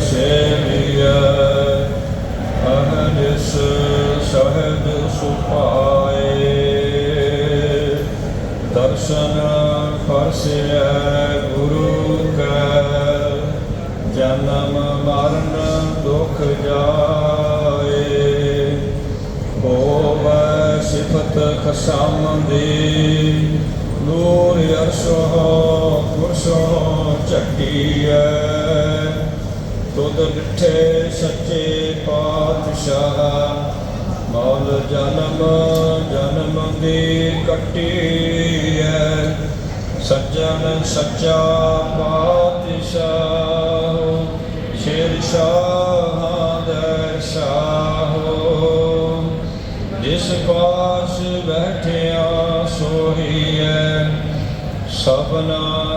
ਸੇਵੀਐ ਅਹਨਿਸ ਸਹਜ ਸੁਪਾਏ ਦਰਸ਼ਨ ਫਰਸਿਐ ਗੁਰੂ ਕੈ ਜਨਮ ਮਰਨ ਦੁਖ ਜਾਏ ਹੋਵੈ ਸਿਫਤ ਖਸਮ ਦੀ ਨੂਰ ਅਰਸ਼ੋ ਪੁਰਸ਼ੋ ਚੱਟੀਐ ਤੁਧ ਸੱਚੇ ਪਾਤਸ਼ਾਹ। ਮੌਲ ਜਨਮ ਜਨਮ ਦੀ ਕੱਟੀਐ। ਸੱਜਣ ਸੱਚਾ ਪਾਤਸ਼ਾਹ, ਸ਼ੇਰ ਸ਼ਾਹ ਦਰ ਸ਼ਾਹ। ਜਿਸ ਪਾਸ ਬੈਠਿਆ ਸੋਹੀਐ, ਸਭਨਾ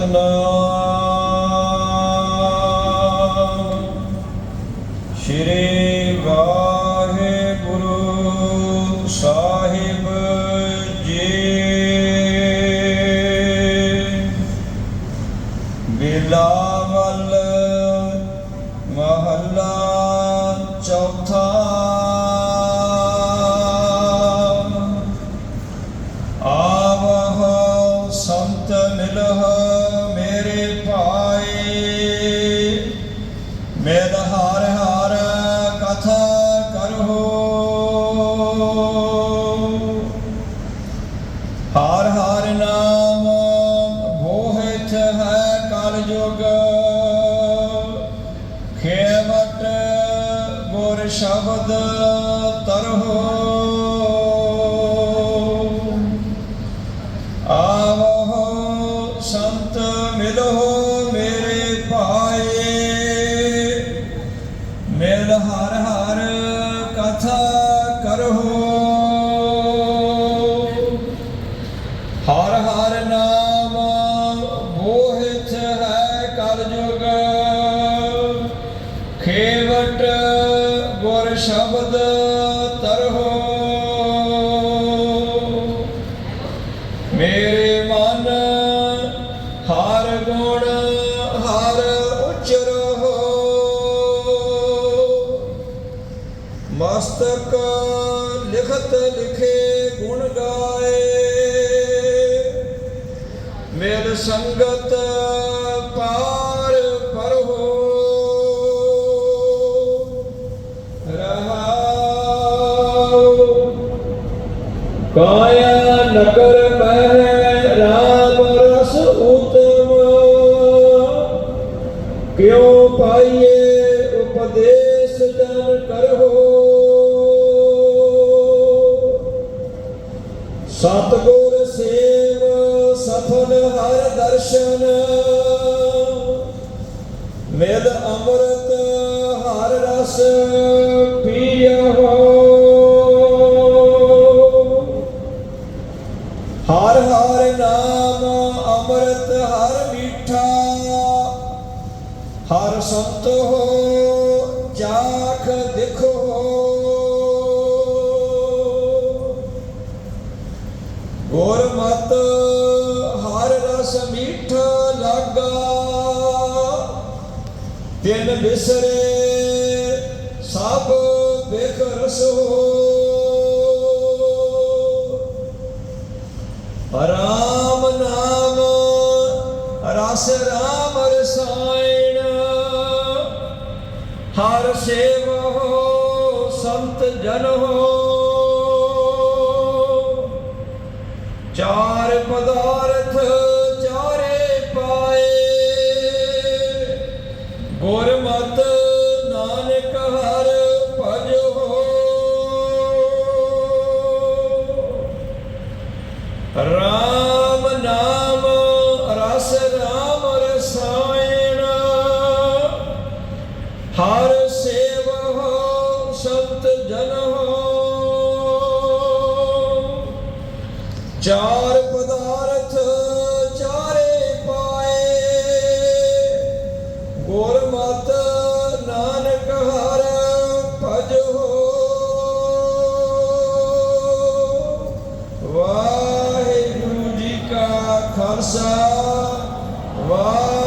to know ਹਰ ਹਰ ਨਾਮ ਬੋਹਿਤ ਹੈ ਕਲ ਯੁਗ ਖੇਵਟ ਗੁਰ ਸ਼ਬਦ ਤਰਹੋ। ਹਰ ਹਰ ਨਾਮ ਮੋਹਿਤ ਹੈ ਕਲ ਖੇਵਟ ਗੁਰ ਸ਼ਬਦ ਤਰਹੋ। ਮੇਰੇ ਮਨ ਹਰ ਗੁਣ ਹਰ ਉਚਰੋ ਮਸਤਕ ਲਿਖਤ ਲਿਖੇ ਮੇਰ ਸੰਗਤ ਪਾਰ ਪਰਹੋ ਰਹਾਉ ਕਾਇਆ ਨਗਰ ਮਹਿ ਰਾਮ ਰਸ ਉਤਮ ਕਿਉ ਪਾਈਏ ਉਪਦੇਸ਼ ਜਨ ਕਰੋ ਸਤਗੁਰ ਸਫਲ ਹਰ ਦਰਸ਼ਨ। ਮੇਦ ਅੰਮ੍ਰਿਤ ਹਰ ਰਸ ਪੀਓ ਹਰ ਹਰ ਨਾਮ ਅੰਮ੍ਰਿਤ ਹਰ ਮੀਠਾ। ਹਰ ਸੰਤ ਹੋ ਚਾਖ ਦੇਖੋ ਗੁਰਮਤ ਹਰ ਰਸ ਮੀਠਾ ਲਾਗਾ। ਤਿੰਨ ਬਿਸਰੇ ਸਭ ਬਿਖ ਰਸੋ। ਰਾਮ ਨਾਮ, ਰਸ ਰਾਮ ਰਸਾਇਣ। ਹਰ ਸੇਵੋ ਸੰਤ ਜਨ ਹੋ। ਚਾਰ ਪਦਾ ਗੁਰਮਤ ਨਾਨਕ ਹਰ ਭਜੋ ਰਾਮ ਨਾਮ, ਰਸ ਰਾਮ ਰਸਾਇਣ। ਹਰ ਸੇਵ ਸੰਤ ਜਨ ਹੋ। ਚਾਰ ਹੋਰ ਮਤ ਨਾਨਕ ਹਰ ਭਜੋ ਵਾਹਿਗੁਰੂ ਜੀ ਕਾ ਖਾਲਸਾ ਵਾਹਿਗੁਰੂ